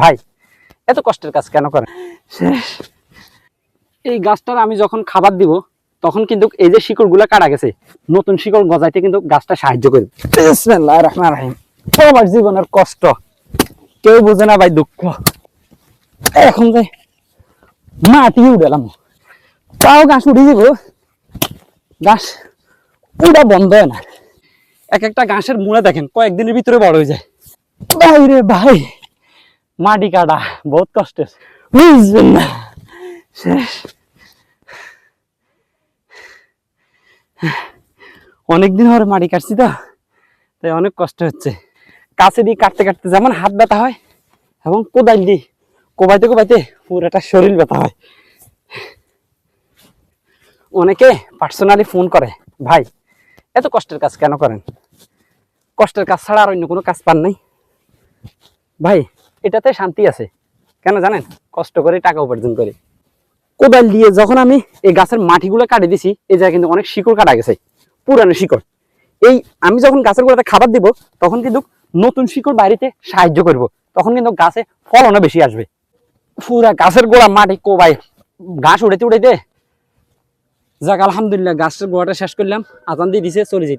ভাই এত কষ্টের কাজ কেন শেষ। এই গাছটার আমি যখন খাবার দিব তখন কিন্তু এই যে শিকড়গুলো কাটা গেছে নতুন শিকড় গজাইতে কিন্তু গাছটা সাহায্য করবে। সবার জীবনের কষ্ট। কেউ বোঝে না ভাই দুঃখ। এখন যে মাটি উড়ালাম তাও গাছ উঠে যাব গাছ উড়া বন্ধ হয় না। এক একটা গাছের মূলে দেখেন কয়েকদিনের ভিতরে বড় হয়ে যায়। ভাই রে ভাই। মাটি কাটা বহুত কষ্টের বুঝবেন না। শেষ। অনেকদিন ধরে মাটি কাটছি তো তাই অনেক কষ্ট হচ্ছে। কাছে দিয়ে কাটতে কাটতে যেমন হাত ব্যথা হয় এবং কোদাল দিয়ে কোবাইতে কোবাইতে পুরোটা শরীর ব্যথা হয়। অনেকে পার্সোনালি ফোন করে ভাই এত কষ্টের কাজ কেন করেন? কষ্টের কাজ ছাড়া আর অন্য কোনো কাজ পান নাই? ভাই এটাতে শান্তি আছে। কেন জানেন? কষ্ট করে, টাকা উপার্জন করে। কোদাল দিয়ে যখন আমি এই গাছের মাটিগুলো কাটে দিছি এই জায়গায় কিন্তু অনেক শিকড় কাটা গেছে, পুরানো শিকড়। এই আমি যখন গাছের গোড়াতে খাবার দিব, তখন কিন্তু নতুন শিকড় বাইরেতে সাহায্য করব। তখন কিন্তু গাছে ফলনও বেশি আসবে। পুরা গাছের গোড়া মাটি কোবাই ঘাস উড়াইতে উড়াইতে যাক, আলহামদুলিল্লাহ, গাছের গোড়াটা শেষ করলাম। আজান দিয়ে দিছে, চলে যেতে।